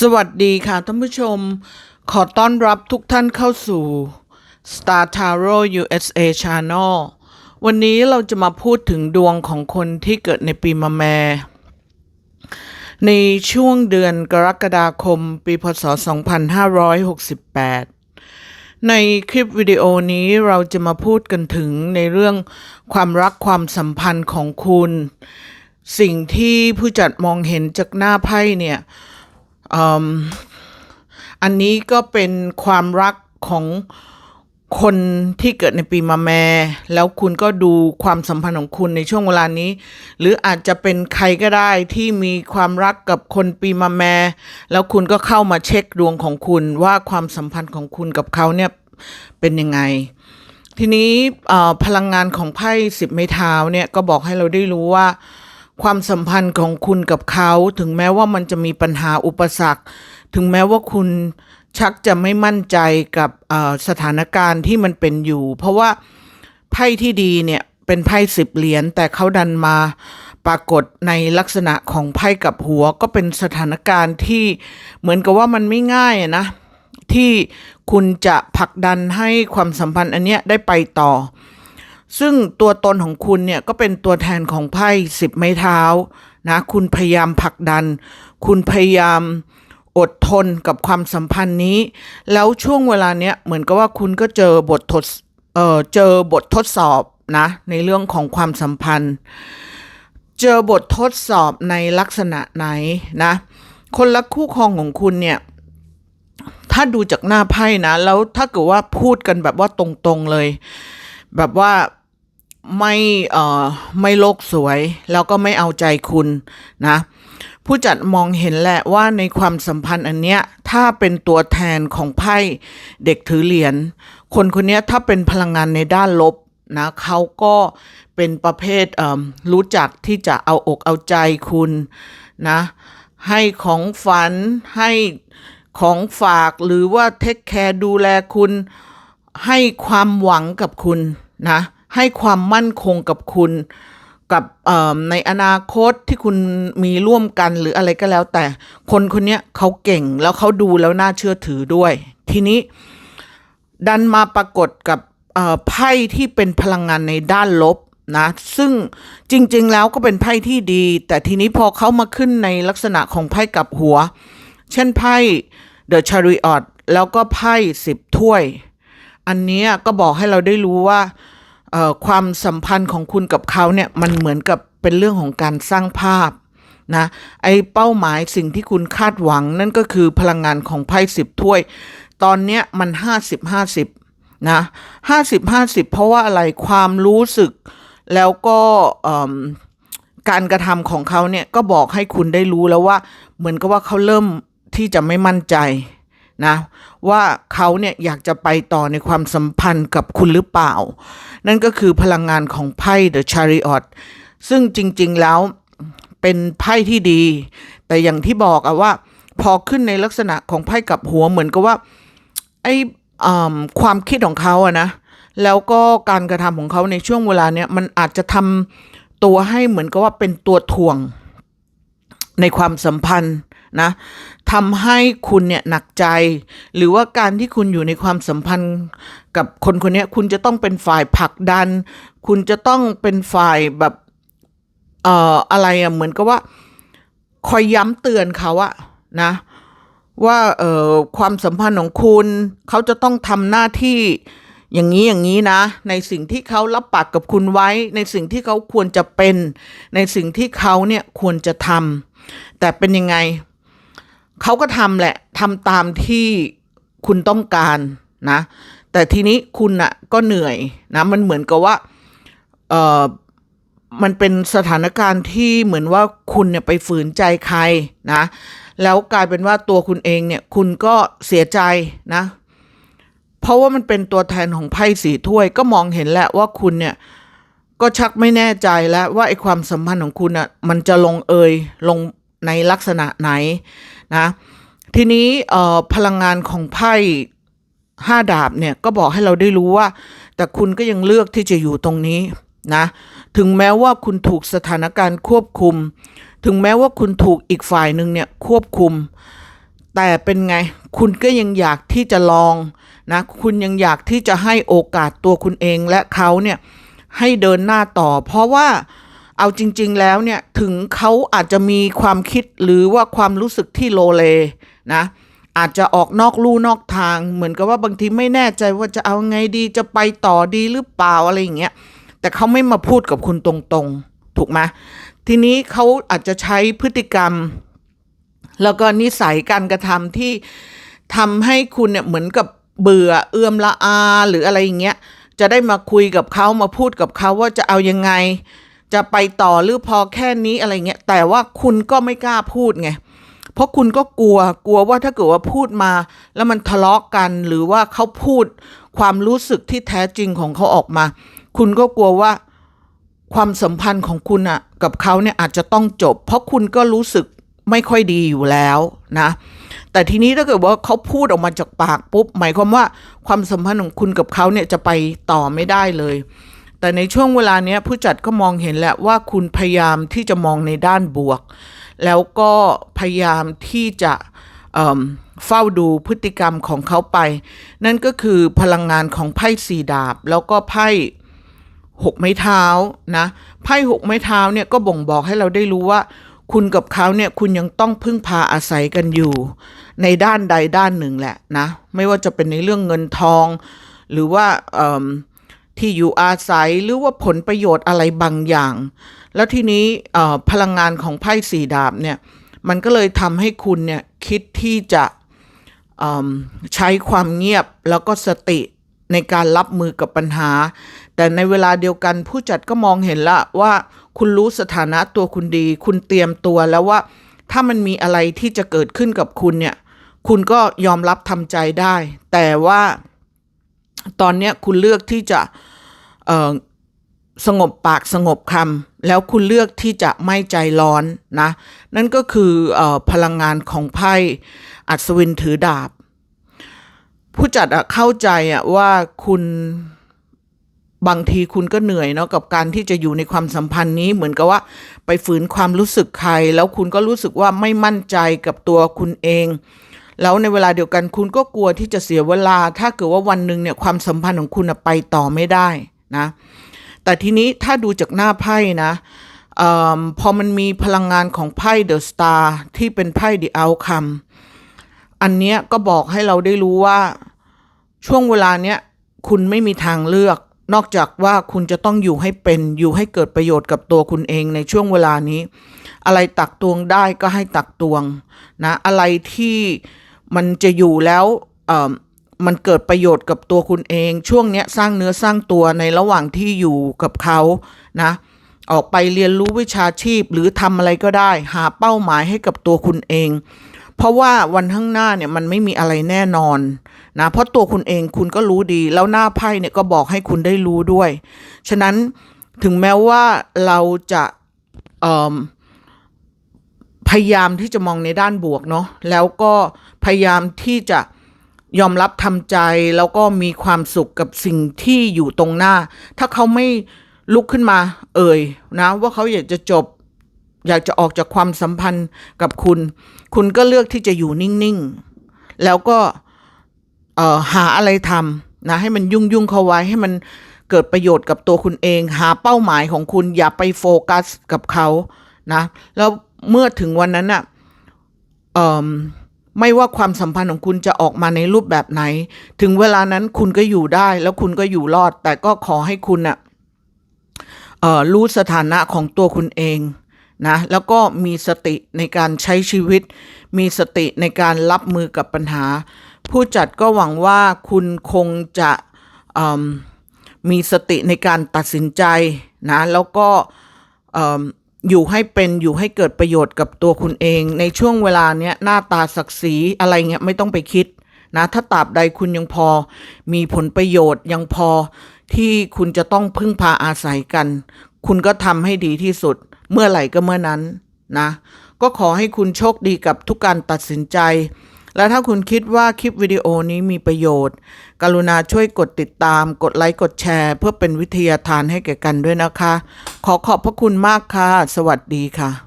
สวัสดีค่ะท่านผู้ชม ขอต้อนรับทุกท่านเข้าสู่ Star Tarot USA Channel วันนี้เราจะมาพูดถึงดวงของคนที่เกิดในปีมะแม ในช่วงเดือนกรกฎาคม ปีพศ 2568 ในคลิปวิดีโอนี้เราจะมาพูดกันถึงในเรื่องความรักความสัมพันธ์ของคุณ สิ่งที่ผู้จัดมองเห็นจากหน้าไพ่เนี่ย อันนี้ก็เป็นความรักของคนที่เกิดในปีมะแม่ แล้วคุณก็ดูความสัมพันธ์ของคุณในช่วงเวลานี้ หรืออาจจะเป็นใครก็ได้ที่มีความรักกับคนปีมะแม่ แล้วคุณก็เข้ามาเช็คดวงของคุณว่าความสัมพันธ์ของคุณกับเขาเนี่ยเป็นยังไง ทีนี้พลังงานของไพ่สิบไม้เท้าเนี่ยก็บอกให้เราได้รู้ว่า ความสัมพันธ์ของคุณกับเขา ถึงแม้ว่ามันจะมีปัญหาอุปสรรค ถึงแม้ว่าคุณชักจะไม่มั่นใจกับสถานการณ์ที่มันเป็นอยู่ เพราะว่าไพ่ที่ดีเนี่ยเป็นไพ่สิบเหรียญแต่เขาดันมาปรากฏในลักษณะของไพ่กับหัว ก็เป็นสถานการณ์ที่เหมือนกับว่ามันไม่ง่ายนะ ที่คุณจะผลักดันให้ความสัมพันธ์อันเนี้ยได้ไปต่อ ซึ่งตัวตนของคุณเนี่ยก็เป็นตัวแทนของไพ่สิบไม้เท้านะคุณพยายามผลักดัน คุณพยายามอดทนกับความสัมพันธ์นี้ แล้วช่วงเวลาเนี้ยเหมือนกับว่าคุณก็เจอบททดเออเจอบททดสอบนะในเรื่องของความสัมพันธ์ เจอบททดสอบในลักษณะไหนนะ คนรักคู่ครองของคุณเนี่ยถ้าดูจากหน้าไพ่นะ แล้วถ้าเกิดว่าพูดกันแบบว่าตรงๆเลย แบบว่าไม่เอ่อไม่โลกสวย แล้วก็ไม่เอาใจคุณนะ ผู้จัดมองเห็นแหละว่าในความสัมพันธ์อันเนี้ยถ้าเป็นตัวแทนของไพ่เด็กถือเหรียญคนคนนี้ถ้าเป็นพลังงานในด้านลบนะเขาก็เป็นประเภทรู้จักที่จะเอาอกเอาใจคุณนะให้ของฝันให้ของฝากหรือว่าเทคแคร์ดูแลคุณ ให้ความหวังกับคุณ นะให้ความมั่นคงกับคุณกับในอนาคตที่คุณมีร่วมกันหรืออะไรก็แล้ว แต่คนคนนี้เขาเก่งแล้วเขาดูแล้วน่าเชื่อถือด้วย ทีนี้ดันมาปรากฏกับไพ่ที่เป็นพลังงานในด้านลบนะซึ่งจริง ๆ แล้วก็เป็นไพ่ที่ดี แต่ทีนี้พอเขามาขึ้นในลักษณะของไพ่กับหัว เช่นไพ่ The Chariot แล้วก็ไพ่สิบถ้วย อันนี้ก็บอกให้เราได้รู้ว่าความสัมพันธ์ของคุณกับเขาเนี่ยมันเหมือนกับเป็นเรื่องของการสร้างภาพนะไอเป้าหมายสิ่งที่คุณคาดหวังนั่นก็คือพลังงานของไพ่สิบถ้วย ตอนเนี้ยมันห้าสิบห้าสิบนะห้าสิบห้าสิบเพราะว่าอะไรความรู้สึก แล้วก็การกระทำของเขาเนี่ยก็บอกให้คุณได้รู้แล้วว่า เหมือนกับว่าเขาเริ่มที่จะไม่มั่นใจ นะว่าเขาเนี่ยอยากจะไปต่อในความสัมพันธ์กับคุณหรือเปล่า นั่นก็คือพลังงานของไพ่ The Chariot ซึ่งจริงๆแล้วเป็นไพ่ที่ดี แต่อย่างที่บอกอะว่า พอขึ้นในลักษณะของไพ่กับหัวเหมือนกับว่าไออความคิดของเขาอะนะแล้วก็การกระทำของเขาในช่วงเวลาเนี้ยมันอาจจะทำตัวให้เหมือนกับว่าเป็นตัวถ่วงในความสัมพันธ์ นะทำให้คุณเนี่ยหนักใจ หรือว่าการที่คุณอยู่ในความสัมพันธ์กับคนคนนี้คุณจะต้องเป็นฝ่ายผลักดัน คุณจะต้องเป็นฝ่ายแบบเอ่ออะไรอะเหมือนกับว่า คอยย้ำเตือนเขาอะนะว่าเอ่อความสัมพันธ์ของคุณเขาจะต้องทำหน้าที่อย่างนี้อย่างนี้นะ ในสิ่งที่เขารับปากกับคุณไว้ ในสิ่งที่เขาควรจะเป็น ในสิ่งที่เขาเนี่ยควรจะทำแต่เป็นยังไง เขาก็ทำแหละทำตามที่คุณต้องการนะ แต่ทีนี้คุณน่ะก็เหนื่อยนะ มันเหมือนกับว่าเออมันเป็นสถานการณ์ที่เหมือนว่าคุณเนี่ยไปฝืนใจใครนะ แล้วกลายเป็นว่าตัวคุณเองเนี่ยคุณก็เสียใจนะ เพราะว่ามันเป็นตัวแทนของไพ่สีถ้วย ก็มองเห็นแหละว่าคุณเนี่ยก็ชักไม่แน่ใจแล้วว่าไอ้ความสัมพันธ์ของคุณอะมันจะลงเอยลง ในลักษณะไหนนะทีนี้พลังงานของไพ่ห้าดาบเนี่ยก็บอกให้เราได้รู้ว่า แต่คุณก็ยังเลือกที่จะอยู่ตรงนี้นะถึงแม้ว่าคุณถูกสถานการณ์ควบคุม ถึงแม้ว่าคุณถูกอีกฝ่ายหนึ่งเนี่ยควบคุม แต่เป็นไงคุณก็ยังอยากที่จะลองนะคุณยังอยากที่จะให้โอกาสตัวคุณเองและเขาเนี่ยให้เดินหน้าต่อ เพราะว่า เอาจริง ๆ แล้วเนี่ยถึงเขาอาจจะมีความคิดหรือว่าความรู้สึกที่โลเลนะอาจจะออกนอกลู่นอกทาง เหมือนกับว่าบางทีไม่แน่ใจว่าจะเอาไงดีจะไปต่อดีหรือเปล่าอะไรอย่างเงี้ยแต่เขาไม่มาพูดกับคุณตรงๆ ถูกไหมทีนี้เขาอาจจะใช้พฤติกรรม แล้วก็นิสัยการกระทำที่ทำให้คุณเนี่ยเหมือนกับเบื่อเอื้อมละอาหรืออะไรอย่างเงี้ยจะได้มาคุยกับเขามาพูดกับเขาว่าจะเอายังไง จะไปต่อหรือพอแค่นี้อะไรเงี้ยแต่ว่าคุณก็ไม่กล้าพูดไงเพราะคุณก็กลัวกลัวว่าถ้าเกิดว่าพูดมา แล้วมันทะเลาะกันหรือว่าเขาพูดความรู้สึกที่แท้จริงของเขาออกมา คุณก็กลัวว่าความสัมพันธ์ของคุณอะกับเขาเนี่ยอาจจะต้องจบ เพราะคุณก็รู้สึกไม่ค่อยดีอยู่แล้วนะ แต่ทีนี้ถ้าเกิดว่าเขาพูดออกมาจากปากปุ๊บหมายความว่าความสัมพันธ์ของคุณกับเขาเนี่ยจะไปต่อไม่ได้เลย แต่ในช่วงเวลาเนี้ยผู้จัดก็มองเห็นแหละว่าคุณพยายามที่จะมองในด้านบวก แล้วก็พยายามที่จะเเฝ้าดูพฤติกรรมของเขาไป นั่นก็คือพลังงานของไพ่สีดาบ แล้วก็ไพ่หกไม้เท้านะไพ่หกไม้เท้าเนี่ยก็บ่งบอกให้เราได้รู้ว่า คุณกับเขาเนี่ยคุณยังต้องพึ่งพาอาศัยกันอยู่ ในด้านใดด้านหนึ่งแหละนะ ไม่ว่าจะเป็นในเรื่องเงินทอง หรือว่าอ ที่อยู่อาศัยหรือว่าผลประโยชน์อะไรบางอย่าง แล้วทีนี้พลังงานของไพ่สีดาบเนี่ยมันก็เลยทำให้คุณเนี่ยคิดที่จะใช้ความเงียบแล้วก็สติในการรับมือกับปัญหา แต่ในเวลาเดียวกันผู้จัดก็มองเห็นละว่าคุณรู้สถานะตัวคุณดี คุณเตรียมตัวแล้วว่าถ้ามันมีอะไรที่จะเกิดขึ้นกับคุณเนี่ย คุณก็ยอมรับทำใจได้ แต่ว่า ตอนเนี้ยคุณเลือกที่จะสงบปากสงบคำแล้วคุณเลือกที่จะไม่ใจร้อนนะ นั่นก็คือออพลังงานของไพ่อัศวินถือดาบ ผู้จัดเข้าใจว่าคุณบางทีคุณก็เหนื่อยเนาะกับการที่จะอยู่ในความสัมพันธ์นี้เหมือนกับว่าไปฝืนความรู้สึกใคร แล้วคุณก็รู้สึกว่าไม่มั่นใจกับตัวคุณเอง แล้วในเวลาเดียวกันคุณก็กลัวที่จะเสียเวลา ถ้าเกิดว่าวันหนึ่งเนี่ยความสัมพันธ์ของคุณไปต่อไม่ได้นะแต่ทีนี้ถ้าดูจากหน้าไพ่นะออพอมันมีพลังงานของไพ่เดอะสตาร์ที่เป็นไพ่ The Outcome อันเนี้ยก็บอกให้เราได้รู้ว่าช่วงเวลาเนี้ยคุณไม่มีทางเลือก นอกจากว่าคุณจะต้องอยู่ให้เป็นอยู่ให้เกิดประโยชน์กับตัวคุณเองในช่วงเวลานี้ อะไรตักตวงได้ก็ให้ตักตวงนะอะไรที่ มันจะอยู่แล้วมันเกิดประโยชน์กับตัวคุณเอง ช่วงเนี้ยสร้างเนื้อสร้างตัวในระหว่างที่อยู่กับเขานะออกไปเรียนรู้วิชาชีพหรือทำอะไรก็ได้ หาเป้าหมายให้กับตัวคุณเอง เพราะว่าวันข้างหน้าเนี่ยมันไม่มีอะไรแน่นอนนะเพราะตัวคุณเองคุณก็รู้ดี แล้วหน้าไพ่เนี่ยก็บอกให้คุณได้รู้ด้วย ฉะนั้นถึงแม้ว่าเราจะเอ่อ พยายามที่จะมองในด้านบวกเนาะแล้วก็พยายามที่จะยอมรับทำใจแล้วก็มีความสุขกับสิ่งที่อยู่ตรงหน้า ถ้าเขาไม่ลุกขึ้นมา เอ่ยนะว่าเขาอยากจะจบ อยากจะออกจากความสัมพันธ์กับคุณ คุณก็เลือกที่จะอยู่นิ่งๆ แล้วก็หาอะไรทำนะให้มันยุ่งยุ่งๆเขาไว้ให้มันเกิดประโยชน์กับตัวคุณเอง หาเป้าหมายของคุณอย่าไปโฟกัสกับเขานะแล้ว เมื่อถึงวันนั้นน่ะเอ่อไม่ว่าความสัมพันธ์ของคุณจะออกมาในรูปแบบไหน ถึงเวลานั้นคุณก็อยู่ได้ แล้วคุณก็อยู่รอด แต่ก็ขอให้คุณน่ะเอ่อรู้สถานะของตัวคุณเองนะแล้วก็มีสติในการใช้ชีวิต มีสติในการรับมือกับปัญหา ผู้จัดก็หวังว่าคุณคงจะมีสติในการตัดสินใจนะแล้วก็ อยู่ให้เป็นอยู่ให้เกิดประโยชน์กับตัวคุณเอง ในช่วงเวลาเนี้ยหน้าตาศักดิ์ศรีอะไรเงี้ยไม่ต้องไปคิดนะถ้าตราบใดคุณยังพอ มีผลประโยชน์ยังพอที่คุณจะต้องพึ่งพาอาศัยกัน คุณก็ทำให้ดีที่สุด เมื่อไหร่ก็เมื่อนั้นนะ ก็ขอให้คุณโชคดีกับทุกการตัดสินใจ และถ้าคุณคิดว่าคลิปวิดีโอนี้มีประโยชน์ กรุณาช่วยกดติดตาม กดไลค์ กดแชร์ เพื่อเป็นวิทยาทานให้แก่กันด้วยนะคะ ขอขอบพระคุณมากค่ะ สวัสดีค่ะ